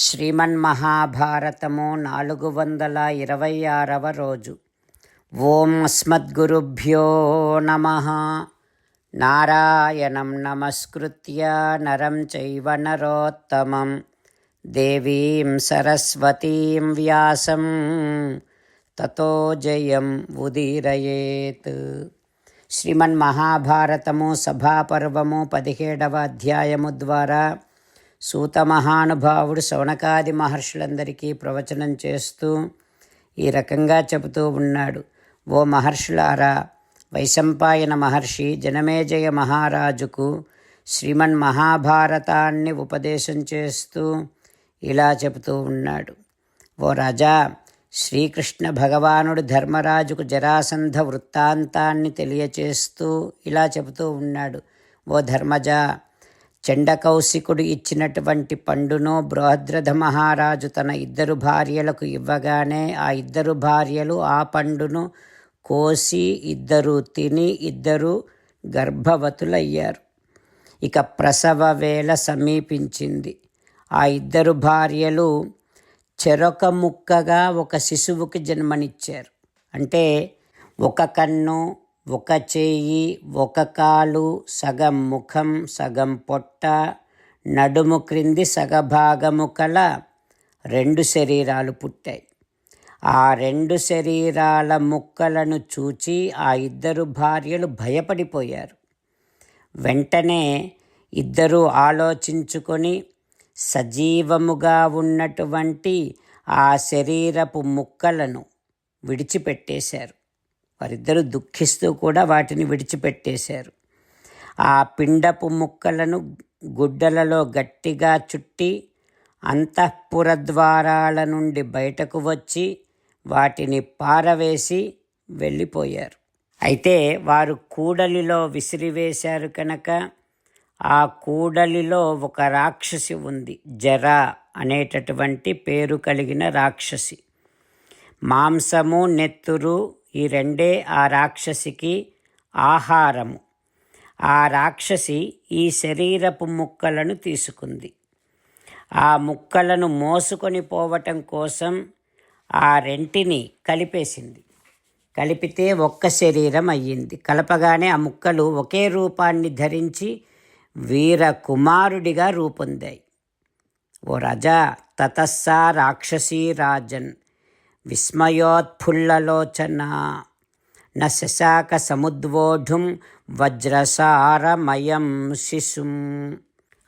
శ్రీమన్మహాభారతము నాలుగు వందల ఇరవై ఆరవ రోజు. ఓం అస్మద్గురుభ్యో నమ. నారాయణం నమస్కృత్య నరం చైవ నరోత్తమం. దేవీం సరస్వతీం వ్యాసం. తతో జయం ఉదీరయేత్. శ్రీమన్మహాభారతము సభాపర్వము పదిహేడవ అధ్యాయము ద్వారా సూత మహానుభావుడు శౌనకాది మహర్షులందరికీ ప్రవచనం చేస్తూ ఈ రకంగా చెబుతూ ఉన్నాడు. ఓ మహర్షులారా వైశంపాయన మహర్షి జనమేజయ మహారాజుకు శ్రీమన్ మహాభారతాన్ని ఉపదేశం చేస్తూ ఇలా చెబుతూ ఉన్నాడు. ఓ రాజా శ్రీకృష్ణ భగవానుడు ధర్మరాజుకు జరాసంధ వృత్తాంతాన్ని తెలియచేస్తూ ఇలా చెబుతూ ఉన్నాడు. ఓ ధర్మజ చండకౌశికుడు ఇచ్చినటువంటి పండును బృహద్రథ మహారాజు తన ఇద్దరు భార్యలకు ఇవ్వగానే ఆ ఇద్దరు భార్యలు ఆ పండును కోసి ఇద్దరు తిని ఇద్దరు గర్భవతులయ్యారు. ఇక ప్రసవ వేళ సమీపించింది. ఆ ఇద్దరు భార్యలు చెరొక ముక్కగా ఒక శిశువుకి జన్మనిచ్చారు. అంటే ఒక కన్ను ఒక చేయి ఒక కాలు సగం ముఖం సగం పొట్ట నడుము క్రింది సగభాగము కల రెండు శరీరాలు పుట్టాయి. ఆ రెండు శరీరాల ముక్కలను చూచి ఆ ఇద్దరు భార్యలు భయపడిపోయారు. వెంటనే ఇద్దరూ ఆలోచించుకొని సజీవముగా ఉన్నటువంటి ఆ శరీరపు ముక్కలను విడిచిపెట్టేశారు. వారిద్దరూ దుఃఖిస్తూ కూడా వాటిని విడిచిపెట్టేశారు. ఆ పిండపు ముక్కలను గుడ్డలలో గట్టిగా చుట్టి అంతఃపుర ద్వారాల నుండి బయటకు వచ్చి వాటిని పారవేసి వెళ్ళిపోయారు. అయితే వారు కూడలిలో విసిరివేశారు కనుక ఆ కూడలిలో ఒక రాక్షసి ఉంది జర అనేటటువంటి పేరు కలిగిన రాక్షసి. మాంసము నెత్తురు ఈ రెండే ఆ రాక్షసికి ఆహారము. ఆ రాక్షసి ఈ శరీరపు ముక్కలను తీసుకుంది. ఆ ముక్కలను మోసుకొని పోవటం కోసం ఆ రెంటిని కలిపేసింది. కలిపితే ఒక్క శరీరం అయ్యింది. కలపగానే ఆ ముక్కలు ఒకే రూపాన్ని ధరించి వీర కుమారుడిగా రూపొందాయి. ఓ రజా తతస్సా రాక్షసీ రాజన్. విస్మయోత్ఫుల్లలోచన. న శశాక సముద్వోఢుం వజ్రసారమయం శిశుం.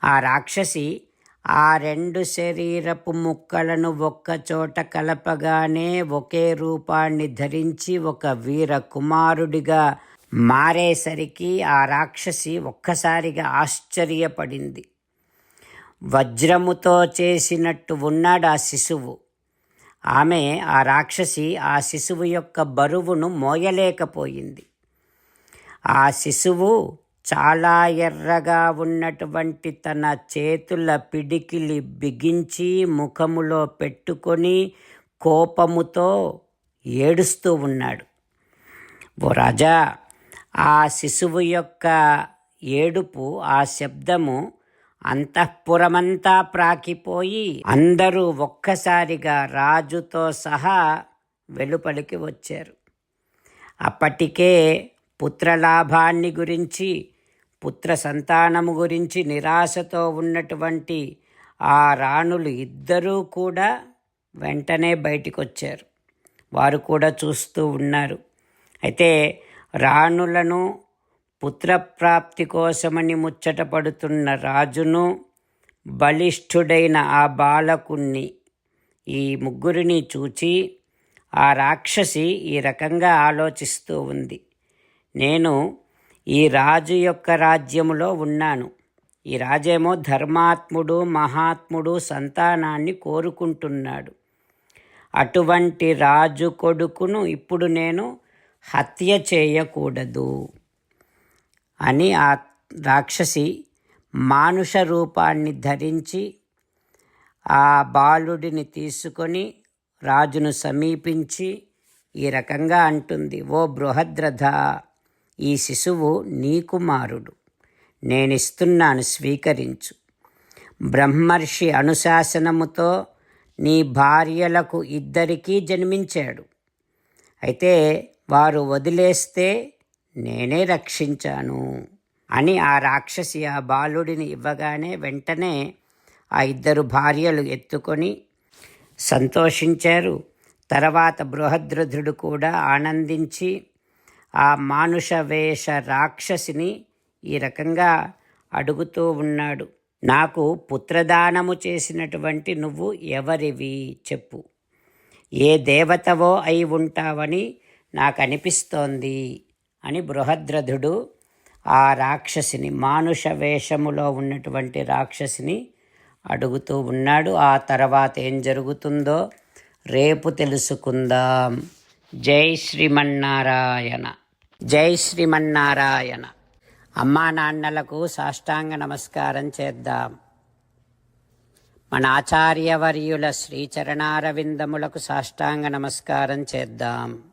ఆ రాక్షసి ఆ రెండు శరీరపు ముక్కలను ఒక్కచోట కలపగానే ఒకే రూపాన్ని ధరించి ఒక వీర కుమారుడిగా మారేసరికి ఆ రాక్షసి ఒక్కసారిగా ఆశ్చర్యపడింది. వజ్రముతో చేసినట్టు ఉన్నాడు ఆ శిశువు. ఆమె ఆ రాక్షసి ఆ శిశువు యొక్క బరువును మోయలేకపోయింది. ఆ శిశువు చాలా ఎర్రగా ఉన్నటువంటి తన చేతుల పిడికిలి బిగించి ముఖములో పెట్టుకొని కోపముతో ఏడుస్తూ ఉన్నాడు. ఓ రాజా ఆ శిశువు యొక్క ఏడుపు ఆ శబ్దము అంతఃపురమంతా ప్రాకిపోయి అందరూ ఒక్కసారిగా రాజుతో సహా వెలుపలికి వచ్చారు. అప్పటికే పుత్రలాభాన్ని గురించి పుత్ర సంతానము గురించి నిరాశతో ఉన్నటువంటి ఆ రాణులు ఇద్దరూ కూడా వెంటనే బయటికొచ్చారు. వారు కూడా చూస్తూ ఉన్నారు. అయితే రాణులను పుత్రప్రాప్తి కోసమని ముచ్చటపడుతున్న రాజును బలిష్ఠుడైన ఆ బాలకుణ్ణి ఈ ముగ్గురిని చూచి ఆ రాక్షసి ఈ రకంగా ఆలోచిస్తూ ఉంది. నేను ఈ రాజు యొక్క రాజ్యములో ఉన్నాను. ఈ రాజేమో ధర్మాత్ముడు మహాత్ముడు సంతానాన్ని కోరుకుంటున్నాడు. అటువంటి రాజు కొడుకును ఇప్పుడు నేను హత్య చేయకూడదు. అని ఆ రాక్షసి మానుష రూపాన్ని ధరించి ఆ బాలుడిని తీసుకొని రాజును సమీపించి ఈ రకంగా అంటుంది ఓ బృహద్రథ ఈ శిశువు నీ కుమారుడు. నేనిస్తున్నాను స్వీకరించు. బ్రహ్మర్షి అనుశాసనముతో నీ భార్యలకు ఇద్దరికీ జన్మించాడు. అయితే వారు వదిలేస్తే నేనే రక్షించాను అని ఆ రాక్షసి ఆ బాలుడిని ఇవ్వగానే వెంటనే ఆ ఇద్దరు భార్యలు ఎత్తుకొని సంతోషించారు. తర్వాత బృహద్రథుడు కూడా ఆనందించి ఆ మానుష వేష రాక్షసిని ఈ రకంగా అడుగుతూ ఉన్నాడు. నాకు పుత్రదానము చేసినటువంటి నువ్వు ఎవరివి చెప్పు. ఏ దేవతవో అయి ఉంటావని నాకు అనిపిస్తోంది అని బృహద్రథుడు ఆ రాక్షసిని మానుష వేషములో ఉన్నటువంటి రాక్షసిని అడుగుతూ ఉన్నాడు. ఆ తర్వాత ఏం జరుగుతుందో రేపు తెలుసుకుందాం. జై శ్రీమన్నారాయణ. జై శ్రీమన్నారాయణ. అమ్మా నాన్నలకు సాష్టాంగ నమస్కారం చేద్దాం. మన ఆచార్యవర్యుల శ్రీచరణారవిందములకు సాష్టాంగ నమస్కారం చేద్దాం.